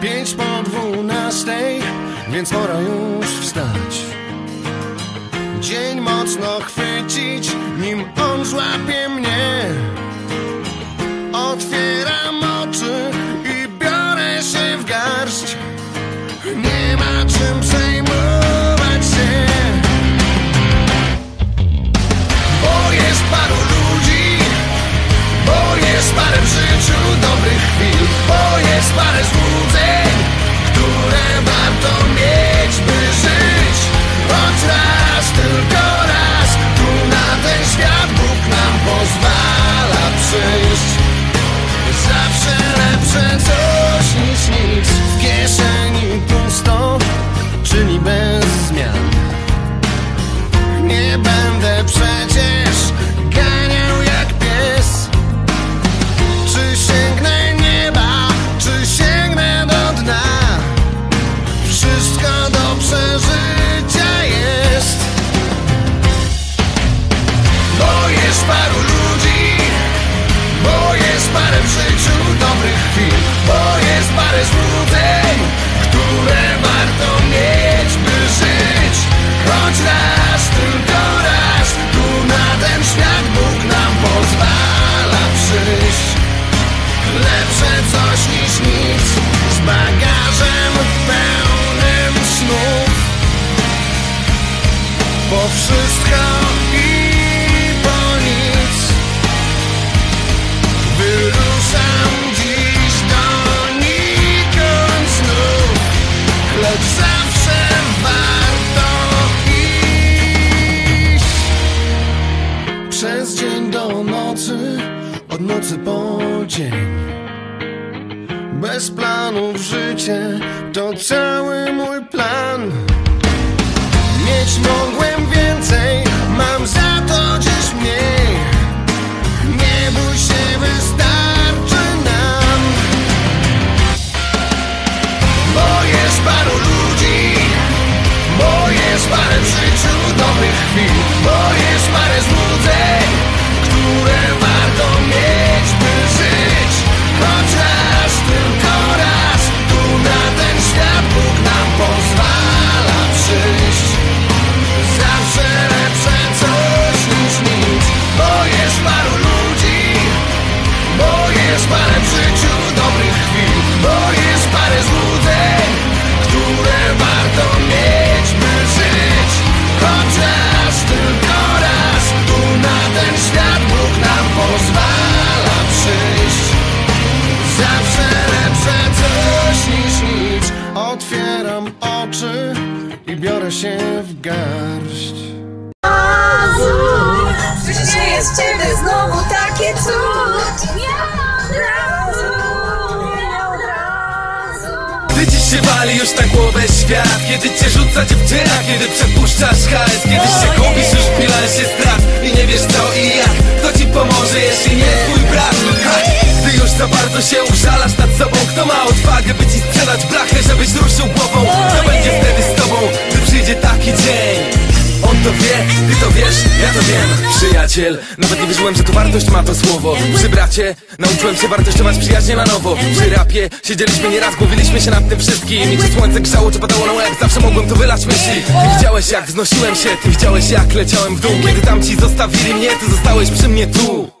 Pięć po dwunastej, więc pora już wstać. Dzień mocno chwycić, nim on złapie wszystko i po nic. Wyruszam dziś donikąd znów Lecz zawsze warto iść. Przez dzień do nocy, od nocy po dzień. Bez planów życie to cały mój plan. Mieć mogłem więcej, mam za to dziś mniej. Nie bój się, wystarczy nam. Bo jest paru ludzi Bo jest parę w życiu dobrych chwil. Bo jest parę złudzeń i biorę się w garść. Że się jest ciebie znowu takie cud. Nie od razu, nie od razu. Gdy ci się wali już na głowę świat Kiedy cię rzuca dziewczyna, kiedy przepuszczasz hajs Kiedy się gubisz, już Przyjaciel, nawet nie wierzyłem, że tu wartość ma to słowo. Przy bracie, nauczyłem się wartościować przyjaźnie na nowo. Przy rapie, siedzieliśmy nieraz, głowiliśmy się nad tym wszystkim. I czy słońce grzało, czy padało na łeb, zawsze mogłem tu wylać myśli. Ty widziałeś jak wznosiłem się, ty widziałeś jak leciałem w dół. Kiedy tamci zostawili mnie, ty zostałeś przy mnie tu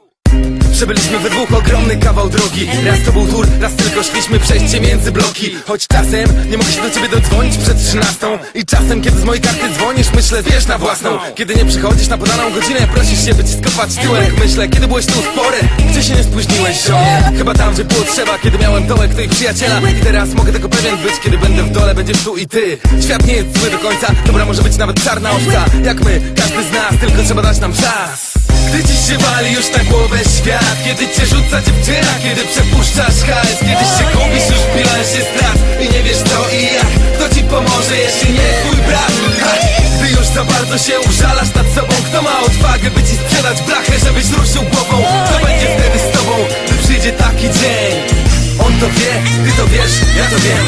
Przebyliśmy we dwóch ogromny kawał drogi. Raz to był tur, raz tylko szliśmy przejście między bloki. Choć czasem nie mogę się do ciebie dodzwonić przed trzynastą. I czasem kiedy z mojej karty dzwonisz myślę wiesz na własną. Kiedy nie przychodzisz na podaną godzinę prosisz się by ci skopać tyłek. Myślę kiedy byłeś tu spory, gdzie się nie spóźniłeś żonie Chyba tam gdzie było trzeba, kiedy miałem dołek twoich przyjaciela. I teraz mogę tego pewien być, kiedy będę w dole będziesz tu i ty. Świat nie jest zły do końca, dobra może być nawet czarna owca. Jak my, każdy z nas, tylko trzeba dać nam czas gdy ci się wali już na głowę świat Kiedy cię rzuca dziewczyna, kiedy przepuszczasz hajs Kiedy się gubisz już w się strat I nie wiesz co i jak Kto ci pomoże, jeśli nie twój brat ha! Gdy już za bardzo się użalasz nad sobą Kto ma odwagę, by ci sprzedać blachę, żebyś ruszył głową Kto będzie wtedy z tobą, gdy przyjdzie taki dzień On to wie, ty to wiesz, ja to wiem